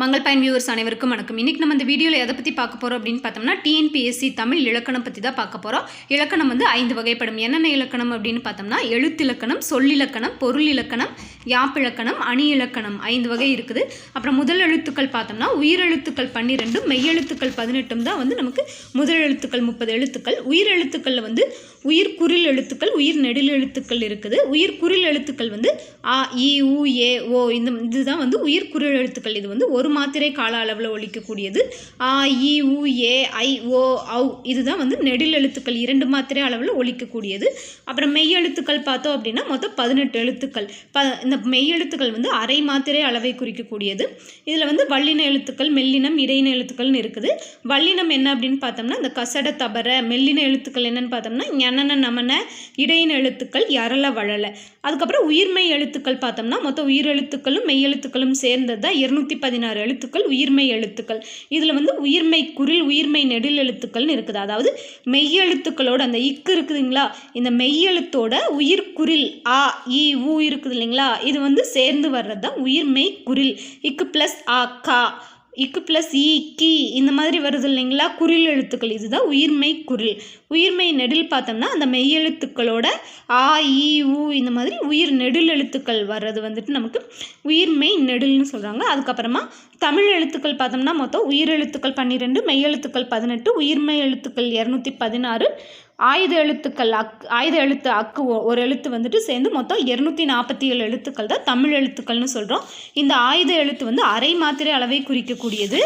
மங்கள் பயன் வியூவர்ஸ் அனைவருக்கும் வணக்கம். இன்றைக்கி நம்ம இந்த வீடியோவில் எதை பற்றி பார்க்க போகிறோம் அப்படின்னு பார்த்தோம்னா டிஎன்பிஎஸ்சி தமிழ் இலக்கணம் பற்றி தான் பார்க்க போகிறோம் இலக்கணம் வந்து ஐந்து வகைப்படும். என்னென்ன இலக்கணம் அப்படின்னு பார்த்தோம்னா எழுத்திலக்கணம் சொல்லிலக்கணம் பொருள் இலக்கணம் யாப்பிலக்கணம் அணி இலக்கணம் ஐந்து வகை இருக்குது. அப்புறம் முதல் எழுத்துக்கள் பார்த்தோம்னா உயிரெழுத்துக்கள் பன்னிரெண்டும் மெய்யெழுத்துக்கள் பதினெட்டும் தான் வந்து நமக்கு முதல் எழுத்துக்கள் முப்பது எழுத்துக்கள். உயிர் எழுத்துக்களில் வந்து உயிர் குரில் எழுத்துக்கள் உயிர் நெடில் எழுத்துக்கள் இருக்குது. உயிர் குரில் எழுத்துக்கள் வந்து ஆ இ உ ஏ ஓ இந்த இதுதான் வந்து உயிர் குரில் எழுத்துக்கள். இது வந்து ஒரு ஒரு மாத்திரை கால அளவில் ஒழிக்கக்கூடியது. ஆ இ உ ஏ ஐ ஓ ஔ இதுதான் வந்து நெடில் எழுத்துக்கள். இரண்டு மாத்திரை அளவில் ஒழிக்கக்கூடியது. அப்புறம் மெய் எழுத்துக்கள் பார்த்தோம் அப்படின்னா மொத்தம் பதினெட்டு எழுத்துக்கள். ப இந்த மெய் எழுத்துக்கள் வந்து அரை மாத்திரை அளவை குறிக்கக்கூடியது. இதில் வந்து வல்லின எழுத்துக்கள் மெல்லினம் இடையின எழுத்துக்கள்னு இருக்குது. வல்லினம் என்ன அப்படின்னு பார்த்தோம்னா இந்த கசட தபர மெல்லின எழுத்துக்கள் என்னன்னு பார்த்தோம்னா ஞனன நமன இடையின எழுத்துக்கள் யரள வழல அதுக்கப்புறம் உயிர்மெய் எழுத்துக்கள் பார்த்தோம்னா மொத்தம் உயிர் எழுத்துக்களும் மெய் எழுத்துக்களும் சேர்ந்தது தான் இருநூத்தி பதினாறு எழுத்துக்கள் உயிர்மெய் எழுத்துக்கள். இதில் வந்து உயிர்மெய் குரில் உயிர்மெய் நெடில் எழுத்துக்கள்னு இருக்குது. அதாவது மெய் எழுத்துக்களோட அந்த இக்கு இருக்குதுங்களா இந்த மெய் எழுத்தோட உயிர் குரில் ஆ இ ஊ இருக்குது இல்லைங்களா? இது வந்து சேர்ந்து வர்றது தான் உயிர்மெய் குரில். இக்கு ப்ளஸ் ஆ கா இக்கு ப்ளஸ் இ கி இந்த மாதிரி வருது இல்லைங்களா? குரில் எழுத்துக்கள். இதுதான் உயிர்மெய் குரில். உயிர்மெய் நெடில் பார்த்தோம்னா அந்த மெய்யெழுத்துக்களோட ஆ இ இந்த மாதிரி உயிர் நெடில் எழுத்துக்கள் வர்றது வந்துட்டு நமக்கு உயிர்மெய் நெடில்னு சொல்கிறாங்க அதுக்கப்புறமா தமிழ் எழுத்துக்கள் பார்த்தோம்னா மொத்தம் உயிர் எழுத்துக்கள் பன்னிரெண்டு மெய் எழுத்துக்கள் பதினெட்டு உயிர்மெய் எழுத்துக்கள் இரநூத்தி பதினாறு ஆயுத எழுத்துக்கள் அக் ஆயுத எழுத்து அக்கு ஒரு எழுத்து வந்துட்டு சேர்ந்து மொத்தம் இரநூத்தி நாற்பத்தி ஏழு எழுத்துக்கள் தான் தமிழ் எழுத்துக்கள்னு சொல்கிறோம் இந்த ஆயுத எழுத்து வந்து அரை மாத்திரை அளவை குறிக்கக்கூடியது.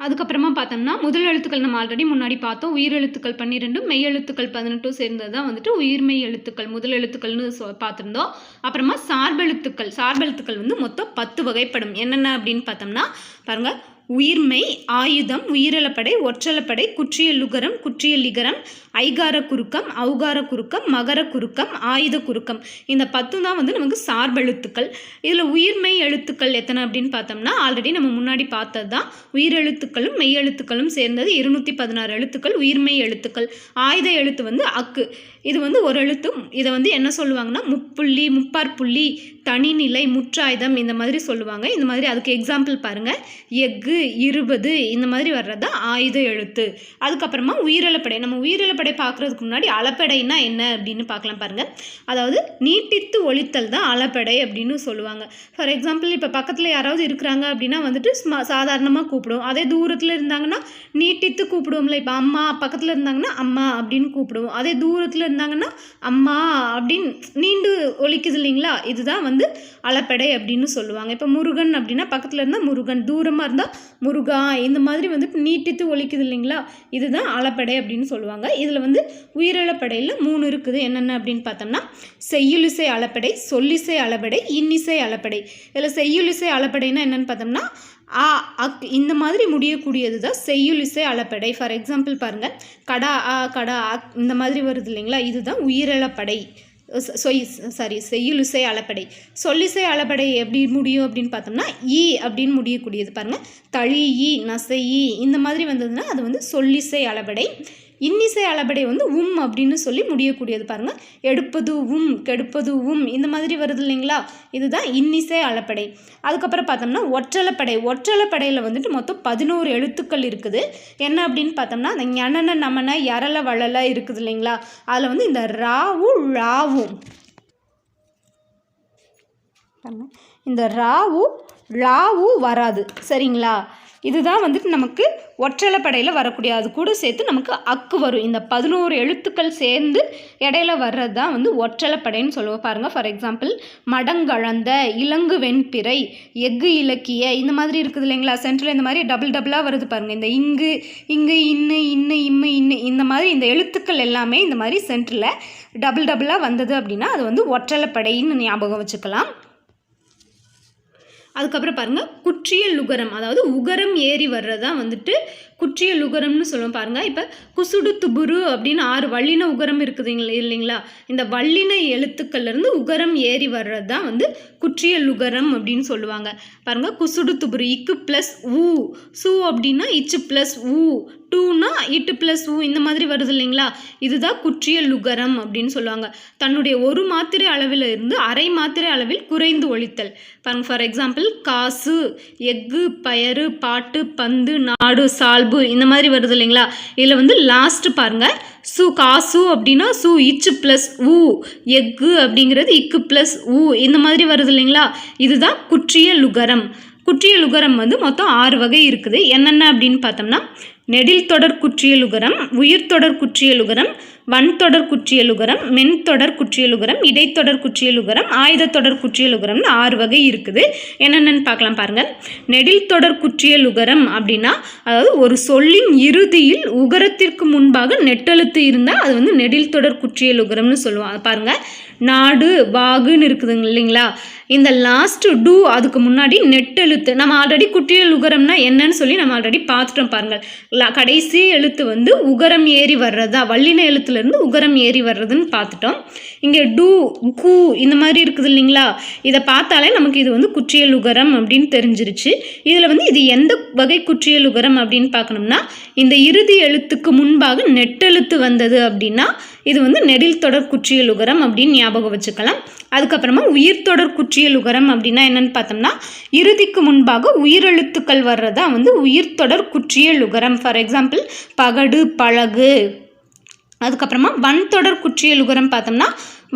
அதுக்கப்புறமா பார்த்தோம்னா முதல் எழுத்துக்கள் நம்ம ஆல்ரெடி முன்னாடி பார்த்தோம். உயிர் எழுத்துக்கள் பன்னிரெண்டும் மெய் எழுத்துக்கள் பதினெட்டும் சேர்ந்தது தான் வந்துட்டு உயிர்மெய் எழுத்துக்கள் முதல் எழுத்துக்கள்னு சொ பார்த்துருந்தோம். அப்புறமா சார்பெழுத்துக்கள் சார்பெழுத்துக்கள் வந்து மொத்தம் பத்து வகைப்படும். என்னென்ன அப்படின்னு பார்த்தோம்னா பாருங்கள் உயிர்மெய் ஆயுதம் உயிரிழப்படை ஒற்றலப்படை குற்றியலுகரம் குற்றியலிகரம் ஐகார குறுக்கம் அவுகார குறுக்கம் மகர குறுக்கம் ஆயுத குறுக்கம். இந்த பத்தும் தான் வந்து நமக்கு சார்பெழுத்துக்கள் இதில் உயிர்மெய் எழுத்துக்கள் எத்தனை அப்படின்னு பார்த்தோம்னா ஆல்ரெடி நம்ம முன்னாடி பார்த்தது தான். உயிரெழுத்துக்களும் மெய் எழுத்துக்களும் சேர்ந்தது இருநூற்றி பதினாறு எழுத்துக்கள் உயிர்மெய் எழுத்துக்கள். ஆயுத எழுத்து வந்து அக்கு. இது வந்து ஒரு எழுத்தும். இதை வந்து என்ன சொல்லுவாங்கன்னா முப்புள்ளி முப்பார் புள்ளி தனிநிலை முற்றாயுதம் இந்த மாதிரி சொல்லுவாங்க. இந்த மாதிரி அதுக்கு எக்ஸாம்பிள் பாருங்கள் எஃகு இருபது இந்த மாதிரி வர்றது? தான் ஆயுத எழுத்து. அதுக்கப்புறமா உயிரிழப்படை. நம்ம உயிரிழப்படை பார்க்குறதுக்கு முன்னாடி அளப்படைனா என்ன அப்படின்னு பார்க்கலாம் பாருங்கள் அதாவது நீட்டித்து ஒழித்தல் தான் அளப்படை அப்படின்னு சொல்லுவாங்க. ஃபார் எக்ஸாம்பிள் இப்போ பக்கத்தில் யாராவது இருக்கிறாங்க அப்படின்னா வந்துட்டு ஸ்மா சாதாரணமாக கூப்பிடுவோம். அதே தூரத்தில் இருந்தாங்கன்னா நீட்டித்து கூப்பிடுவோம்ல. இப்போ அம்மா பக்கத்தில் இருந்தாங்கன்னா அம்மா அப்படின்னு கூப்பிடுவோம். அதே தூரத்தில் இருந்தாங்கன்னா அம்மா அப்படின்னு நீண்டு ஒழிக்குது இல்லைங்களா? இதுதான் வந்து அளப்படை அப்படின்னு சொல்லுவாங்க. இப்போ முருகன் அப்படின்னா பக்கத்தில் இருந்தால் முருகன் தூரமாக இருந்தால் முருகா இந்த மாதிரி வந்து நீட்டித்து ஒழிக்குது இல்லைங்களா? இதுதான் அளப்படை அப்படின்னு சொல்லுவாங்க. இதில் வந்து உயிரிழப்படையில் மூணு இருக்குது. என்னென்ன அப்படின்னு பார்த்தோம்னா செய்யுளிசை அளப்படை சொல்லிசை அளப்படை இன்னிசை அளப்படை இதில் செய்யுளிசை அளப்படைனா என்னென்னு பார்த்தோம்னா ஆ அக் இந்த மாதிரி முடியக்கூடியது தான் செய்யுளிசை அளப்படை ஃபார் எக்ஸாம்பிள் பாருங்கள் கடா ஆ கடா அக் இந்த மாதிரி வருது இல்லைங்களா? இதுதான் உயிரிழப்படை சொய் சாரி செய்யுளிசை அளப்படை. சொல்லிசை அளப்படை எப்படி முடியும் அப்படின்னு பார்த்தோம்னா ஈ அப்படின்னு முடியக்கூடியது. பாருங்கள் தழி ஈ நசை ஈ இந்த மாதிரி வந்ததுன்னா அது வந்து சொல்லிசை அளபடை இன்னிசை அளபடை வந்து உம் அப்படின்னு சொல்லி முடியக்கூடியது பாருங்கள் எடுப்பது உம் கெடுப்பது உம் இந்த மாதிரி வருது இல்லைங்களா? இதுதான் இன்னிசை அளப்படை அதுக்கப்புறம் பார்த்தோம்னா ஒற்றலப்படை. ஒற்றலப்படையில் வந்துட்டு மொத்தம் பதினோரு எழுத்துக்கள் இருக்குது. என்ன அப்படின்னு பார்த்தோம்னா அந்த ஞனன நமன யரள வளல இருக்குது இல்லைங்களா? அதில் வந்து இந்த ராவும் ழாவும் இந்த ராவு ழாவு வராது. சரிங்களா? இதுதான் வந்துட்டு நமக்கு ஒற்றலைப்படையில் வரக்கூடிய அது கூட சேர்த்து நமக்கு அக்கு வரும். இந்த பதினோரு எழுத்துக்கள் சேர்ந்து இடையில வர்றது தான் வந்து ஒற்றலைப்படைன்னு சொல்லுவோம். பாருங்கள் ஃபார் எக்ஸாம்பிள் மடங்கழந்த இலங்கு வெண்பிறை எஃகு இலக்கிய இந்த மாதிரி இருக்குது இல்லைங்களா? சென்டரில் இந்த மாதிரி டபுள் டபுளாக வருது பாருங்கள் இந்த இங்கு இங்கு இன்னு இன்னு இம்மு இன்னு இந்த மாதிரி இந்த எழுத்துக்கள் எல்லாமே இந்த மாதிரி சென்டரில் டபுள் டபுளாக வந்தது அப்படின்னா அது வந்து ஒற்றலைப்படைன்னு ஞாபகம் வச்சுக்கலாம். அதுக்கப்புறம் பாருங்கள் குற்றியல் உகரம் அதாவது உகரம் ஏறி வர்றது தான் வந்துட்டு குற்றிய லுகரம்னு சொல்லுவோம் பாருங்கள் இப்போ குசுடு துபுரு அப்படின்னு ஆறு வல்லின உகரம் இருக்குதுங்களா இல்லைங்களா? இந்த வல்லின எழுத்துக்கள்லேருந்து உகரம் ஏறி வர்றது தான் வந்து குற்றிய லுகரம் அப்படின்னு சொல்லுவாங்க. பாருங்க குசுடு துபுரு இக்கு ப்ளஸ் ஊ சு அப்படின்னா இச்சு ப்ளஸ் ஊ டூனா இட்டு ப்ளஸ் ஊ இந்த மாதிரி வருது இல்லைங்களா? இதுதான் குற்றிய லுகரம் அப்படின்னு சொல்லுவாங்க. தன்னுடைய ஒரு மாத்திரை அளவில் இருந்து அரை மாத்திரை அளவில் குறைந்து ஒழித்தல். பாருங்க ஃபார் எக்ஸாம்பிள் காசு எஃகு பயறு பாட்டு பந்து நாடு சால்பு இந்த மாதிரி வருது இல்லைங்களா? இதில் வந்து லாஸ்ட்டு பாருங்கள் சு காசு அப்படின்னா சு இச்சு ப்ளஸ் ஊ எக்கு அப்படிங்கிறது இக்கு ப்ளஸ் ஊ இந்த மாதிரி வருது இல்லைங்களா? இதுதான் குற்றிய லுகரம். குற்றிய லுகரம் வந்து மொத்தம் ஆறு வகை இருக்குது. என்னென்ன அப்படின்னு பார்த்தோம்னா நெடில் தொடர் குற்றியலுகரம் உயிர் தொடர் குற்றியலுகரம் வன் தொடர் குற்றியலுகரம் மென் தொடர் குற்றியலுகரம் இடைத்தொடர் குற்றியலுகரம் ஆயுத தொடர் குற்றியலுகரம்னு ஆறு வகை இருக்குது. என்னென்னு பார்க்கலாம் பாருங்கள். நெடில் தொடர் குற்றியலுகரம் அப்படின்னா அதாவது ஒரு சொல்லின் இறுதியில் உகரத்திற்கு முன்பாக நெட்டெழுத்து இருந்தால் அது வந்து நெடில் தொடர் குற்றியலுகரம்னு சொல்லுவாங்க. பாருங்கள். நாடு வாகுன்னு இருக்குதுங்க இல்லைங்களா? இந்த லாஸ்ட்டு டூ அதுக்கு முன்னாடி நெட்டெழுத்து நம்ம ஆல்ரெடி குட்டியல் உகரம்னா என்னன்னு சொல்லி நம்ம ஆல்ரெடி பார்த்துட்டோம் பாருங்கள். கடைசி எழுத்து வந்து உகரம் ஏறி வர்றதா? வல்லின எழுத்துலேருந்து உகரம் ஏறி வர்றதுன்னு பார்த்துட்டோம். இங்கே டூ கூ இந்த மாதிரி இருக்குது இல்லைங்களா? இதை பார்த்தாலே நமக்கு இது வந்து குற்றியல் உகரம் அப்படின்னு தெரிஞ்சிருச்சு. இதில் வந்து இது எந்த வகை குற்றியல் உகரம் அப்படின்னு பார்க்கணும்னா இந்த இறுதி எழுத்துக்கு முன்பாக நெட்டெழுத்து வந்தது அப்படின்னா இது வந்து நெடில் தொடர் குற்றியல் உகரம் அப்படின்னு ஞாபகம் வச்சுக்கலாம். அதுக்கப்புறமா உயிர் தொடர் குற்றியல் உகரம் அப்படின்னா என்னன்னு பார்த்தோம்னா இறுதிக்கு முன்பாக உயிரெழுத்துக்கள் வர்றதா வந்து உயிர் தொடர் குற்றியல் உகரம். ஃபார் எக்ஸாம்பிள் பகடு பழகு. அதுக்கப்புறமா வன் தொடர் குற்றியல் உகரம் பார்த்தோம்னா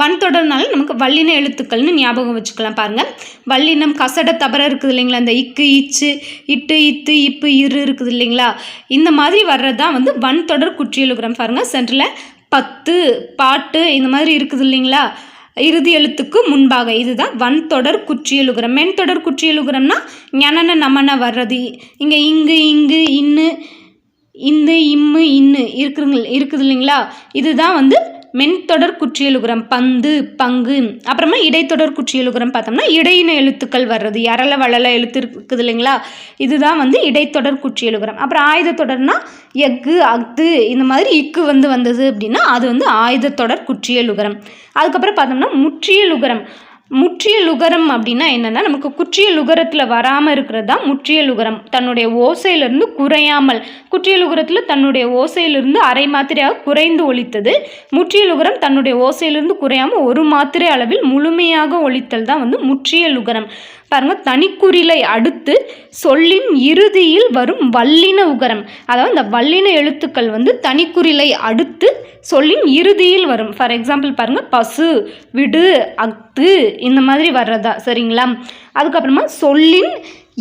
வன் தொடர்னால நமக்கு வல்லின எழுத்துக்கள்னு ஞாபகம் வச்சுக்கலாம் பாருங்கள் வல்லினம் கசட தபர இருக்குது இல்லைங்களா? இந்த இக்கு இச்சு இட்டு இத்து இப்பு இரு இருக்குது இல்லைங்களா? இந்த மாதிரி வர்றது தான் வந்து வன் தொடர் குற்றியல் உகரம். பாருங்கள் சென்டரில் பத்து பாட்டு இந்த மாதிரி இருக்குது இல்லைங்களா? இறுதி எழுத்துக்கு முன்பாக இதுதான் வன் தொடர் குற்றியலுகரம். மென் தொடர் குற்றியலுகரம்னா ஞனன நமன வர்றது. இங்கே இங்கு இங்கு இன்னு இந்த இம்மு இன்னு இருக்குதுங்க இருக்குது இல்லைங்களா? இதுதான் வந்து மென்தொடர் குற்றியலுகரம் பந்து பங்கு அப்புறமா இடைத்தொடர் குற்றியலுகரம் பார்த்தோம்னா இடையின எழுத்துக்கள் வர்றது அரள வளல எழுத்து இருக்குது இல்லைங்களா? இதுதான் வந்து இடைத்தொடர் குற்றியலுகரம். அப்புறம் ஆயுத தொடர்னா எஃகு அஃது இந்த மாதிரி இக்கு வந்து வந்தது அப்படின்னா அது வந்து ஆயுத தொடர் குற்றியலுகரம். அதுக்கப்புறம் பார்த்தோம்னா முற்றியலுகரம். முற்றிய லுகரம் அப்படின்னா என்னென்னா நமக்கு குற்றிய லுகரத்தில் வராமல் இருக்கிறது தான் முற்றிய லுகரம். தன்னுடைய ஓசையிலிருந்து குறையாமல் குற்றிய லுகரத்தில் தன்னுடைய ஓசையிலிருந்து அரை மாத்திரையாக குறைந்து ஒழித்தது. முற்றிய லுகரம் தன்னுடைய ஓசையிலிருந்து குறையாமல் ஒரு மாத்திரை அளவில் முழுமையாக ஒழித்தல் தான் வந்து முற்றிய லுகரம். பாருங்க தனிக்குறிலை அடுத்து சொல்லின் இறுதியில் வரும் வல்லின உகரம். அதாவது இந்த வல்லின எழுத்துக்கள் வந்து தனிக்குறிலை அடுத்து சொல்லின் இறுதியில் வரும். ஃபார் எக்ஸாம்பிள் பாருங்கள் பசு விடு அத்து இந்த மாதிரி வர்றதா சரிங்களா? அதுக்கப்புறமா சொல்லின்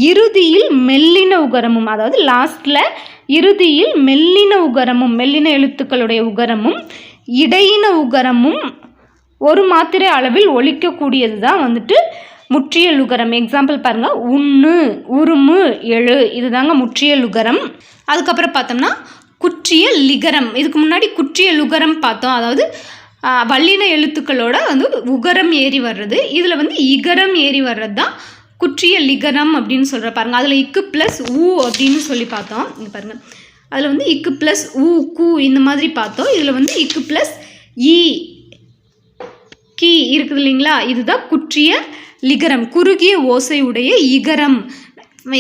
இறுதியில் மெல்லின உகரமும் அதாவது லாஸ்டில் இறுதியில் மெல்லின உகரமும் மெல்லின எழுத்துக்களுடைய உகரமும் இடையின உகரமும் ஒரு மாத்திரை அளவில் ஒழிக்கக்கூடியது தான் வந்துட்டு முற்றிய லுகரம். எக்ஸாம்பிள் பாருங்கள் உண்ணு உருமு எழு. இதுதாங்க முற்றிய லுகரம். அதுக்கப்புறம் பார்த்தோம்னா குற்றிய லிகரம். இதுக்கு முன்னாடி குற்றிய லுகரம் பார்த்தோம். அதாவது வல்லின எழுத்துக்களோட வந்து உகரம் ஏறி வர்றது. இதில் வந்து இகரம் ஏறி வர்றது தான் குற்றிய லிகரம் அப்படின்னு சொல்கிற பாருங்க. அதில் இக்கு ப்ளஸ் ஊ அப்படின்னு சொல்லி பார்த்தோம். இங்கே பாருங்கள் அதில் வந்து இக்கு ப்ளஸ் ஊ கு இந்த மாதிரி பார்த்தோம். இதில் வந்து இக்கு ப்ளஸ் ஈ கீ இருக்குது இல்லைங்களா? இதுதான் குற்றிய லிகரம். குறுகிய ஓசையுடைய இகரம்.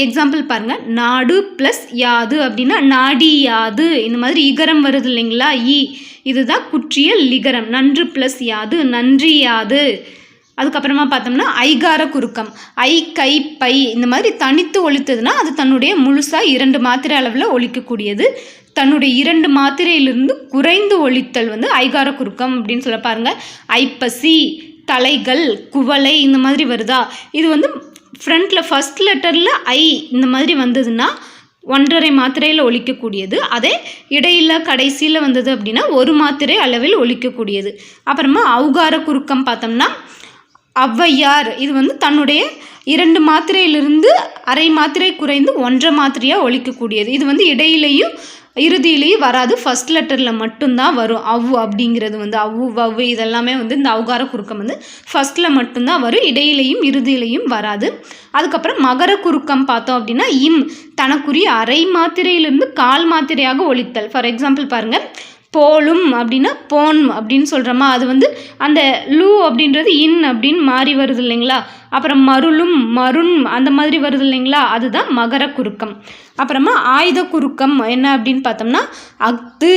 எக்ஸாம்பிள் பாருங்கள் நாடு ப்ளஸ் யாது அப்படின்னா நாடி யாது. இந்த மாதிரி இகரம் வருது இல்லைங்களா? இ இதுதான் குற்றிய லிகரம். நன்று ப்ளஸ் யாது நன்றி யாது. அதுக்கப்புறமா பார்த்தோம்னா ஐகார குறுக்கம். ஐ கை பை. இந்த மாதிரி தனித்து ஒழித்ததுன்னா அது தன்னுடைய முழுசாக இரண்டு மாத்திரை அளவில் ஒழிக்கக்கூடியது. தன்னுடைய இரண்டு மாத்திரையிலிருந்து குறைந்து ஒழித்தல் வந்து ஐகார குறுக்கம் அப்படின்னு சொல்ல பாருங்கள் ஐப்பசி தலைகள் குவளை இந்த மாதிரி வருதா? இது வந்து ஃப்ரண்ட்டில் ஃபஸ்ட் லெட்டரில் ஐ இந்த மாதிரி வந்ததுன்னா ஒன்றரை மாத்திரையில் ஒழிக்கக்கூடியது. அதே இடையில் கடைசியில் வந்தது அப்படின்னா ஒரு மாத்திரை அளவில் ஒழிக்கக்கூடியது. அப்புறமா அவுகார குறுக்கம் பார்த்தோம்னா ஔவையார் இது வந்து தன்னுடைய இரண்டு மாத்திரையிலிருந்து அரை மாத்திரை குறைந்து ஒன்றரை மாத்திரையாக ஒழிக்கக்கூடியது. இது வந்து இடையிலையும் இறுதியிலேயும் வராது. ஃபர்ஸ்ட் லெட்டரில் மட்டும்தான் வரும். அவ்வு அப்படிங்கிறது வந்து அவ்வு வவ்வு இதெல்லாமே வந்து இந்த அவுகார குறுக்கம் வந்து ஃபர்ஸ்ட்டில் மட்டும்தான் வரும். இடையிலையும் இறுதியிலையும் வராது. அதுக்கப்புறம் மகர குறுக்கம் பார்த்தோம் அப்படின்னா இம் தனக்குரிய அரை மாத்திரையிலிருந்து கால் மாத்திரையாக ஒழித்தல் ஃபார் எக்ஸாம்பிள் பாருங்கள் போலும் அப்படின்னா போன் அப்படின்னு சொல்கிறோமா அது வந்து அந்த லூ அப்படின்றது இன் அப்படின்னு மாறி வருது இல்லைங்களா? அப்புறம் மருளும் மருண் அந்த மாதிரி வருது இல்லைங்களா? அதுதான் மகர குறுக்கம். அப்புறமா ஆயுத குறுக்கம் என்ன அப்படின்னு பார்த்தோம்னா அஃது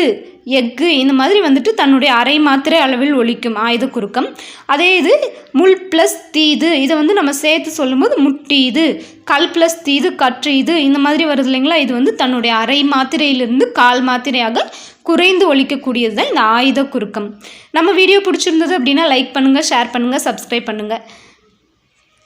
எஃகு இந்த மாதிரி வந்துட்டு தன்னுடைய அரை மாத்திரை அளவில் ஒலிக்கும் ஆயுத குறுக்கம். அதே இது முள் ப்ளஸ் தீது இதை வந்து நம்ம சேர்த்து சொல்லும்போது முட்டி இது கல் ப்ளஸ் தீது கற்று இது இந்த மாதிரி வருது இல்லைங்களா? இது வந்து தன்னுடைய அரை மாத்திரையிலிருந்து கால் மாத்திரையாக குறைந்து ஒழிக்கக்கூடியது தான் இந்த ஆயுத குறுக்கம். நம்ம வீடியோ பிடிச்சிருந்தது அப்படின்னா லைக் பண்ணுங்கள் ஷேர் பண்ணுங்கள் சப்ஸ்கிரைப் பண்ணுங்கள்